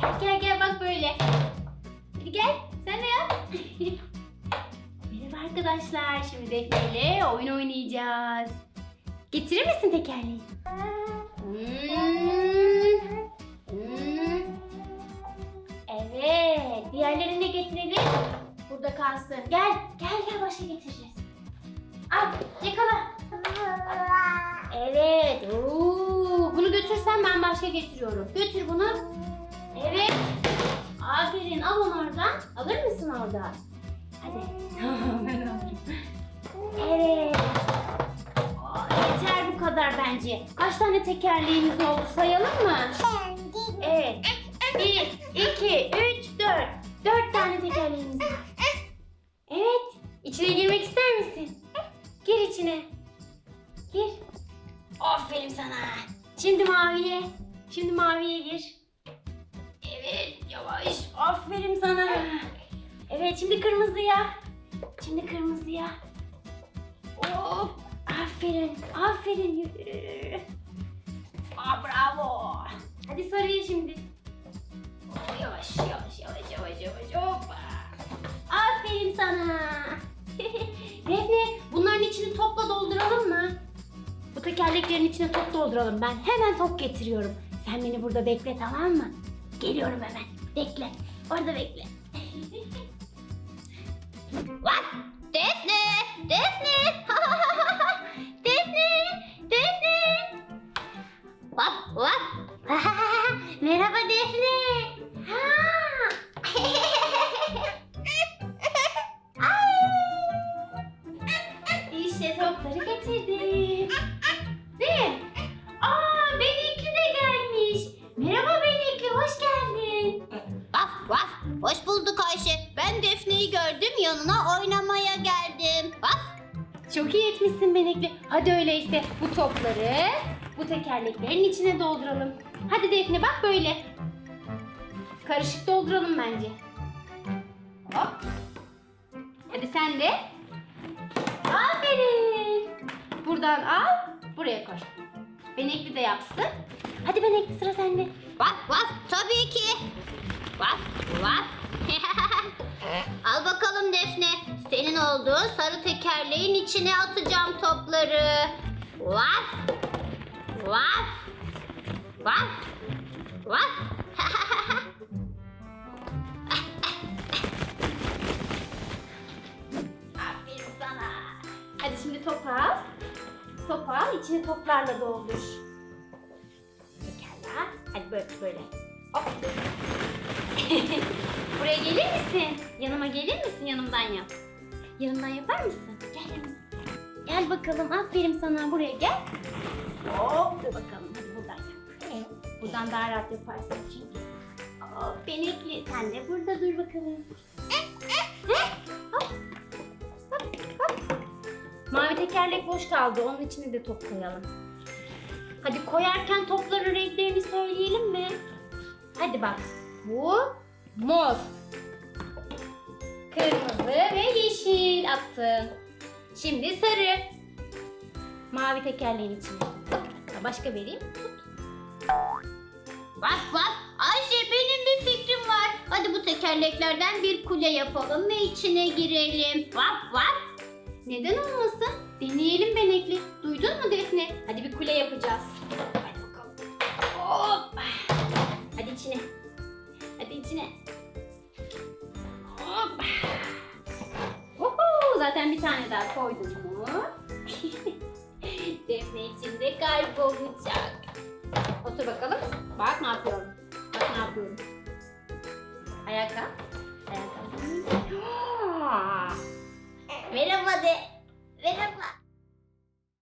Gel gel bak böyle. Hadi gel sen de yap. Merhaba arkadaşlar. Şimdi Defne ile oyun oynayacağız. Getirir misin tekerleği? Hmm. Evet. Diğerlerini de getirelim. Burada kalsın. Gel. Gel gel başka getireceğiz. Al yakala. Evet. Oo, bunu götürsen ben başka getiriyorum. Götür bunu. Evet. Aferin. Al onu oradan. Alır mısın oradan? Hadi. ben alırım. Evet. Aa, Yeter bu kadar bence. Kaç tane tekerleğimiz oldu sayalım mı? Evet. Bir, iki, üç, dört. Dört tane tekerleğimiz var. Evet. İçine girmek ister misin? Gir içine. Gir. Aferin sana. Şimdi maviye. Şimdi maviye gir. Evet yavaş. Aferin sana. Evet şimdi kırmızıya. Şimdi kırmızıya. Hop. Aferin. Aferin. Yürü. Aa, bravo. Hadi sarıya şimdi. Oo, yavaş yavaş yavaş yavaş yavaş. Hoppa. Aferin sana. Defne bunların içini topla dolduralım mı? Bu tekerleklerin içine top dolduralım. Ben hemen top getiriyorum. Sen beni burada bekle tamam mı? Geliyorum hemen. Bekle. Orada bekle. What? Defne! Defne! Defne! Çok iyi etmişsin Benekli. Hadi öyleyse bu topları bu tekerleklerin içine dolduralım. Hadi Defne bak böyle. Karışık dolduralım bence. Hop. Hadi sen de. Aferin. Buradan al, buraya koy. Benekli de yapsın. Hadi Benekli sıra sende. Vaf vaf! Tabii ki. Vaf vaf! Olduğu sarı tekerleğin içine atacağım topları. Vaf! Vaf! Vaf! Vaf! Aferin sana. Hadi şimdi topu al. Topu al, içini toplarla doldur. Pekala. Hadi böyle böyle. Hop. Buraya gelir misin? Yanıma gelir misin? Yanımdan yap. Yanımdan yapar mısın? Gel yanıma. Gel bakalım. Aferin sana. Buraya gel. Hop. Dur bakalım. Hadi buradan yap. Buradan daha rahat yaparsın çünkü. Hop. Benekli. Sen de burada dur bakalım. Hop. Hop, hop. Mavi tekerlek boş kaldı. Onun içine de top koyalım. Hadi koyarken topların renklerini söyleyelim mi? Hadi bak. Bu mor. Kırmızı yeşil. Şimdi sarı. Mavi tekerleğin içine. Ha, Başka vereyim. Vaf vaf! Ayşe benim bir fikrim var. Hadi bu tekerleklerden bir kule yapalım ve içine girelim. Vaf vaf! Neden olmasın? Deneyelim Benekli. Duydun mu Defne? Hadi bir kule yapacağız. Hadi bakalım. Hop. Hadi içine. Hadi içine. Bir tane daha koydum mu? Defne içinde kaybolacak. Otur bakalım. Bak ne yapıyorum. Bak ne yapıyorum. Ayağa kalk. Merhaba de.